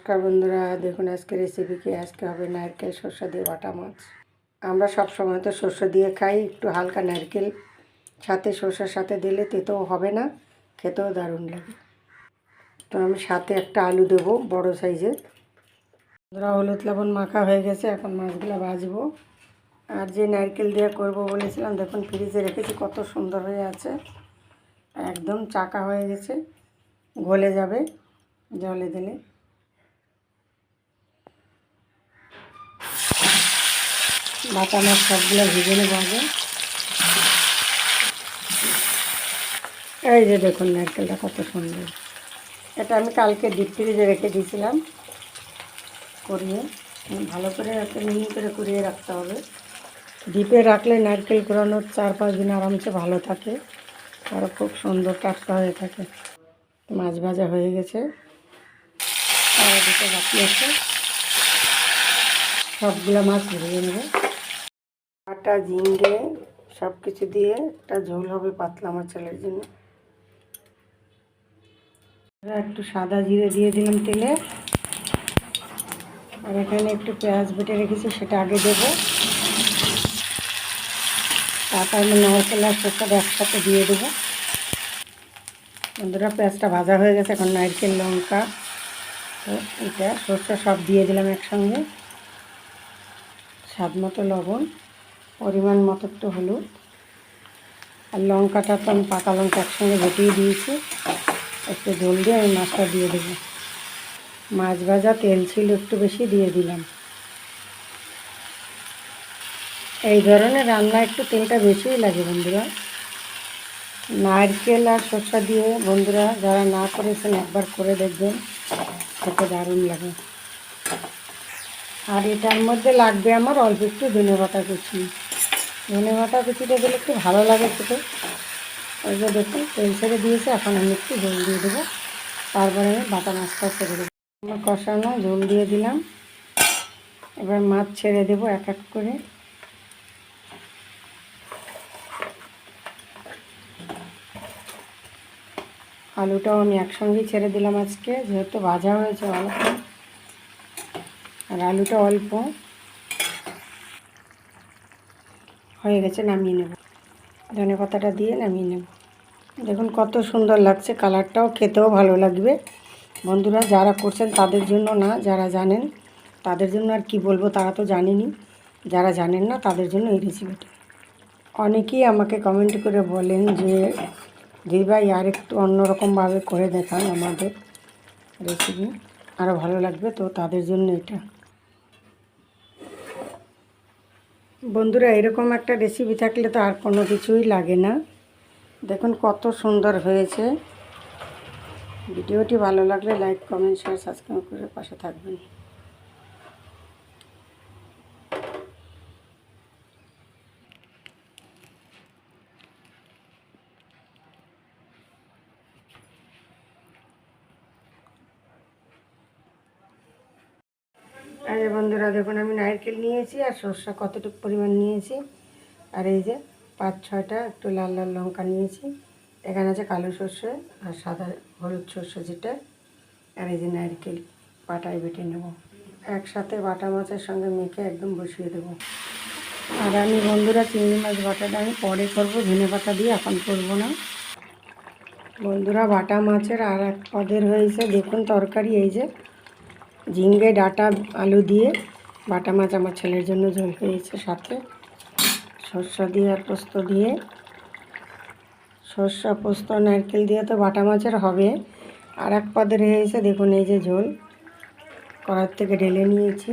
নমস্কার বন্ধুরা, দেখুন আজকে রেসিপি কি? আজকে হবে নারকেল শস্য দিয়ে বাটা মাছ। আমরা সব সময় তো শস্য দিয়ে খাই, একটু হালকা নারকেল। সাথে শস্যের সাথে দিলে তেতেও হবে না, খেতেও দারুণ লাগে। তো আমি সাথে একটা আলু দেবো, বড় সাইজের। বন্ধুরা, হলুদ লবণ মাখা হয়ে গেছে, এখন মাছগুলো ভাজবো। আর যে নারকেল দিয়ে করব বলেছিলাম, দেখুন ফ্রিজে রেখেছি, কত সুন্দর হয়ে আছে। একদম চাকা হয়ে গেছে, গলে যাবে জলে দিলে। বাটা মাছ সবগুলো ভেজে নেব আগে। এই যে দেখুন নারকেলটা কত সুন্দর। এটা আমি কালকে ডিপ ফ্রিজে রেখে দিয়েছিলাম। করিয়ে ভালো করে একটা মিহি করে কুড়িয়ে রাখতে হবে। ডিপে রাখলে নারকেল কুড়ানোর চার পাঁচ দিন আরামসে ভালো থাকে। আর খুব সুন্দর টাটকা হয়ে থাকে। মাছ ভাজা হয়ে গেছে। আর দুটো বাকি আছে। সবগুলো মাছ ভেজে নেব। আটা ঝিঙ্গে সব কিছু দিয়ে একটা ঝোল হবে পাতলা মাছের জন্য। একটু সাদা জিরে দিয়ে দিলাম তেলে। আর এখানে একটু পেঁয়াজ বেটে রেখেছি, সেটা আগে দেবো। তারপর আমি নারকেল আর শসাটা একসাথে দিয়ে দেবো। বন্ধুরা, পেঁয়াজটা ভাজা হয়ে গেছে, এখন নারকেল, লঙ্কা এটা সর্ষে সব দিয়ে দিলাম একসঙ্গে। স্বাদ মতো লবণ। পরিমাণ মতো একটু হলুদ আর লঙ্কাটা তো আমি পাকা লঙ্কা একসঙ্গে ভেটিয়ে দিয়েছি। একটু জল দিয়ে আমি মাছটা দিয়ে দেবো। মাছ ভাজা তেল ছিল একটু বেশি দিয়ে দিলাম। এই ধরনের রান্না একটু তেলটা বেশিই লাগে বন্ধুরা। নারকেল আর শসা দিয়ে বন্ধুরা যারা না করেছেন একবার করে দেখবেন, খেতে দারুণ লাগে। আর এটার মধ্যে লাগবে আমার অল্প একটু ধনে বাটা কুচি। ধনে বাটা কুচিটা দিলে একটু ভালো লাগে খেতে। ওই যে দেখুন, তেল ছেড়ে দিয়েছে, এখন আমি একটু জল দিয়ে দেবো। তারপরে আমি বাটা মাছটা ছেড়ে দেবো। আমার কষানো জল দিয়ে দিলাম। এবার মাছ ছেড়ে দেবো এক এক করে। আলুটাও আমি একসঙ্গেই ছেড়ে দিলাম আজকে, যেহেতু ভাজা হয়েছে অল্প। আর আলুটা অল্প। হয়ে গেছে, নামিয়ে নেব। ধনে পাতাটা দিয়ে নামিয়ে নেব। দেখুন কত সুন্দর লাগছে কালারটাও, খেতেও ভালো লাগবে। বন্ধুরা, যারা করছেন তাদের জন্য না, যারা জানেন তাদের জন্য আর কি বলব, তারা তো জানেনই। যারা জানেন না, তাদের জন্য এই রেসিপিটা অনেকেই আমাকে কমেন্ট করে বলেন যে দিদিভাই আর একটু অন্যরকমভাবে করে দেখান আমাদের রেসিপি আরও ভালো লাগবে তো তাদের জন্য এটা। বন্ধুরা, এরকম একটা রেসিপি থাকলে তো আর কোনো কিছুই লাগে না। দেখুন কত সুন্দর হয়েছে। ভিডিওটি ভালো লাগলে লাইক কমেন্ট শেয়ার সাবস্ক্রাইব করে পাশে থাকবেন। আর বন্ধুরা, দেখুন, আমি নারকেল নিয়েছি আর সর্ষা কতটুকু পরিমাণ নিয়েছি। আর এই যে পাঁচ ছয়টা একটু লাল লাল লঙ্কা নিয়েছি। এখানে আছে কালো সর্ষে আর সাদা হলুদ সর্ষে যেটা। আর এই যে নারকেল পাটায় বেটে নেব। একসাথে বাটা মাছের সঙ্গে মেখে একদম বসিয়ে দেবো। আর আমি বন্ধুরা, চিংড়ি মাছ বাটাটা আমি পরে করব। ধনে পাতা দিয়ে এখন করব না। বন্ধুরা, বাটা মাছের আর এক পদের হয়েছে। দেখুন, তরকারি এই যে ঝিঙ্গে ডাটা, আলু দিয়ে বাটা মাছ আমার ছেলের জন্য ঝোল হয়েছে সাথে। সর্ষা দিয়ে আর পোস্ত দিয়ে। সর্ষা, পোস্ত, নারকেল দিয়ে তো বাটা মাছের হবে। আর এক পদের হয়েছে দেখুন এই যে ঝোল। কড়ার থেকে ঢেলে নিয়েছি।